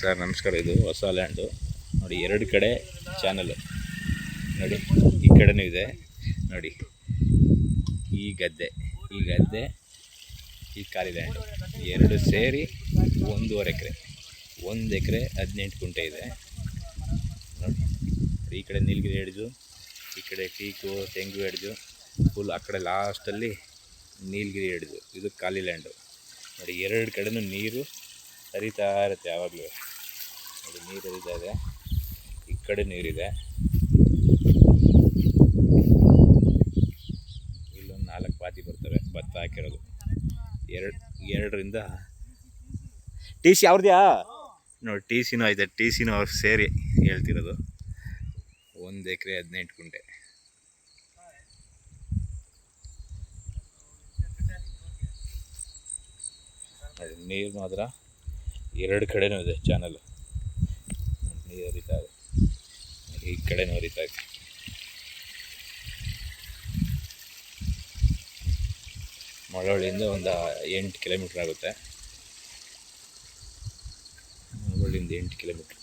Sir, ನಮಸ್ಕಾರ. ಇದು ಹೊಸ ಲ್ಯಾಂಡು. ನೋಡಿ, ಎರಡು ಕಡೆ ಚಾನಲ್. ನೋಡಿ, ಈ ಕಡೆನೂ ಇದೆ. ನೋಡಿ, ಈ ಗದ್ದೆ ಈ ಗದ್ದೆ, ಈ ಖಾಲಿ ಲ್ಯಾಂಡು. ಎರಡು ಸೇರಿ ಒಂದೂವರೆ ಎಕರೆ. ಒಂದು ಎಕರೆ ಹದಿನೆಂಟು ಗುಂಟೆ ಇದೆ. ನೋಡಿ ಈ ಕಡೆ ನೀಲಗಿರಿ ಹಿಡಿದು, ಈ ಕಡೆ ಟೀಕು ತೆಂಗು ಹಿಡಿದು, ಫುಲ್ ಆ ಕಡೆ ಲಾಸ್ಟಲ್ಲಿ ನೀಲಗಿರಿ ಹಿಡಿದು. ಇದು ಖಾಲಿ ಲ್ಯಾಂಡು. ನೋಡಿ, ಎರಡು ಕಡೆನೂ ನೀರು ಹರಿತಾ ಇರುತ್ತೆ ಯಾವಾಗಲೂ. ನೋಡಿ ನೀರು ಹರಿತಾ ಇದೆ ಈ ಕಡೆ ನೀರಿದೆ. ಇಲ್ಲೊಂದು ನಾಲ್ಕು ಪಾತಿ ಬರ್ತವೆ, ಭತ್ತ ಹಾಕಿರೋದು. ಎರಡು, ಎರಡರಿಂದ. ಟಿ ಸಿ ಅವ್ರದ್ಯಾ? ನೋಡಿ, ಟಿ ಸಿನೂ ಐತೆ ಟಿ ಸಿನೂ ಅವ್ರು ಸೇರಿ ಹೇಳ್ತಿರೋದು. ಒಂದು ಎಕರೆ ಹದಿನೆಂಟು ಗುಂಟೆ. ನೀರು ಮಾತ್ರ. ಎರಡು ಕಡೆನೂ ಇದೆ, ಚಾನಲ್. ನೀರು ಹರಿತಾ ಇದೆ ಈ ಕಡೆನೂ ಹರಿತಾ ಇದೆ ಮಳವಳ್ಳಿಯಿಂದ ಒಂದು ಎಂಟು ಕಿಲೋಮೀಟ್ರ್ ಆಗುತ್ತೆ. ಮಳವಳ್ಳಿಯಿಂದ ಎಂಟು ಕಿಲೋಮೀಟ್ರ್.